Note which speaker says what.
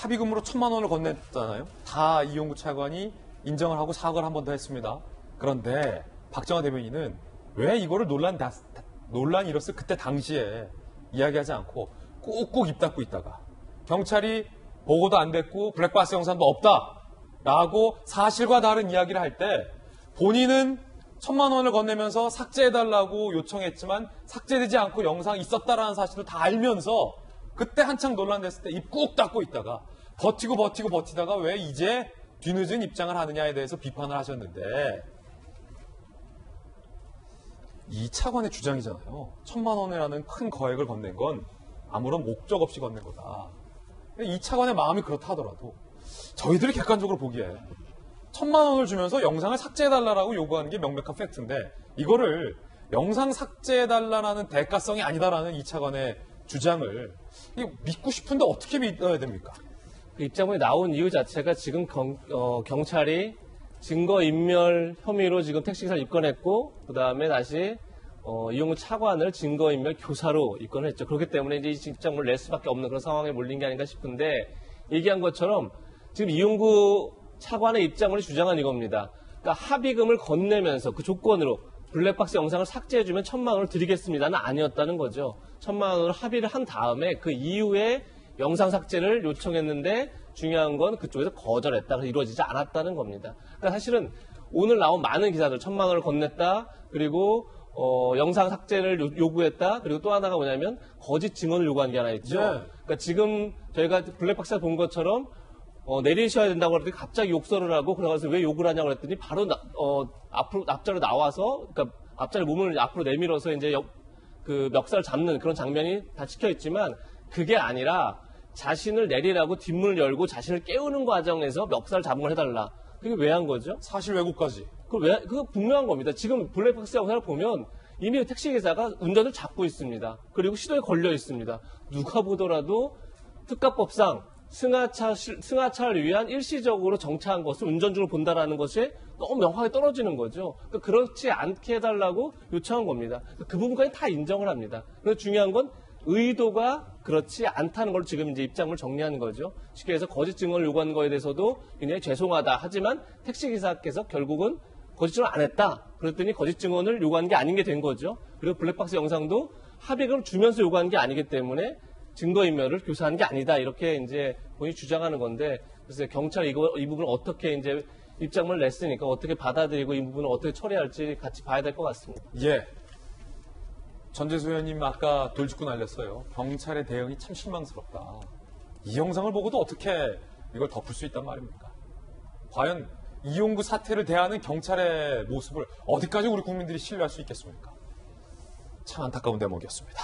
Speaker 1: 합의금으로 천만 원을 건넸잖아요. 다 이용구 차관이 인정을 하고 사과를 한 번 더 했습니다. 그런데 박정화 대변인은 왜 이거를 논란 논란이 일었을 그때 당시에 이야기하지 않고 꾹꾹 입 닫고 있다가 경찰이 보고도 안 됐고 블랙박스 영상도 없다라고 사실과 다른 이야기를 할 때 본인은 천만 원을 건네면서 삭제해달라고 요청했지만 삭제되지 않고 영상이 있었다라는 사실을 다 알면서 그때 한창 논란됐을 때 입 꾹 닫고 있다가 버티고 버티고 버티다가 왜 이제 뒤늦은 입장을 하느냐에 대해서 비판을 하셨는데 이 차관의 주장이잖아요. 천만 원이라는 큰 거액을 건넨 건 아무런 목적 없이 건넨 거다. 이 차관의 마음이 그렇다 하더라도 저희들이 객관적으로 보기에 천만 원을 주면서 영상을 삭제해달라고 요구하는 게 명백한 팩트인데 이거를 영상 삭제해달라는 대가성이 아니다라는 이 차관의 주장을 믿고 싶은데 어떻게 믿어야 됩니까?
Speaker 2: 그 입장문이 나온 이유 자체가 지금 경, 찰이 증거인멸 혐의로 지금 택시기사를 입건했고 그 다음에 다시 어, 이용구 차관을 증거인멸 교사로 입건을 했죠. 그렇기 때문에 이제 이 입장문을 낼 수밖에 없는 그런 상황에 몰린 게 아닌가 싶은데 얘기한 것처럼 지금 이용구 차관의 입장문을 주장한 이겁니다. 그러니까 합의금을 건네면서 그 조건으로 블랙박스 영상을 삭제해주면 천만 원을 드리겠습니다는 아니었다는 거죠. 천만 원을 합의를 한 다음에 그 이후에 영상 삭제를 요청했는데 중요한 건 그쪽에서 거절했다. 그래서 이루어지지 않았다는 겁니다. 그러니까 사실은 오늘 나온 많은 기사들 천만 원을 건넸다. 그리고 어, 영상 삭제를 요- 요구했다. 그리고 또 하나가 뭐냐면 거짓 증언을 요구한 게 하나 있죠.
Speaker 1: 네.
Speaker 2: 그러니까 지금 저희가 블랙박스를 본 것처럼 어, 내리셔야 된다고 그랬더니 갑자기 욕설을 하고 그래가지고 왜 욕을 하냐고 그랬더니 바로 나- 어, 앞으로 앞자로 나와서 그러니까 앞자리 몸을 앞으로 내밀어서 이제 옆- 그 멱살을 잡는 그런 장면이 다 찍혀 있지만 그게 아니라 자신을 내리라고 뒷문을 열고 자신을 깨우는 과정에서 멱살 잡은 걸 해달라. 그게 왜 한 거죠?
Speaker 1: 사실 왜곡까지.
Speaker 2: 그 왜, 그거 분명한 겁니다. 지금 블랙박스 영상을 보면 이미 택시기사가 운전을 잡고 있습니다. 그리고 시도에 걸려 있습니다. 누가 보더라도 특가법상 승하차, 승하차를 위한 일시적으로 정차한 것을 운전 중으로 본다라는 것이 너무 명확하게 떨어지는 거죠. 그러니까 그렇지 않게 해달라고 요청한 겁니다. 그 부분까지 다 인정을 합니다. 그래서 중요한 건 의도가 그렇지 않다는 걸 지금 이제 입장을 정리하는 거죠. 쉽게 해서 거짓 증언을 요구하는 거에 대해서도 굉장히 죄송하다. 하지만 택시기사께서 결국은 거짓 증언을 안 했다. 그랬더니 거짓 증언을 요구한 게 아닌 게 된 거죠. 그리고 블랙박스 영상도 합의금을 주면서 요구한 게 아니기 때문에 증거인멸을 교사한 게 아니다. 이렇게 이제 본인이 주장하는 건데 그래서 경찰 이거 이 부분을 어떻게 이제 입장을 냈으니까 어떻게 받아들이고 이 부분을 어떻게 처리할지 같이 봐야 될 것 같습니다.
Speaker 1: 예. 전재수 의원님 아까 돌직구 날렸어요. 경찰의 대응이 참 실망스럽다. 이 영상을 보고도 어떻게 이걸 덮을 수 있단 말입니까? 과연 이용구 사태를 대하는 경찰의 모습을 어디까지 우리 국민들이 신뢰할 수 있겠습니까? 참 안타까운 대목이었습니다.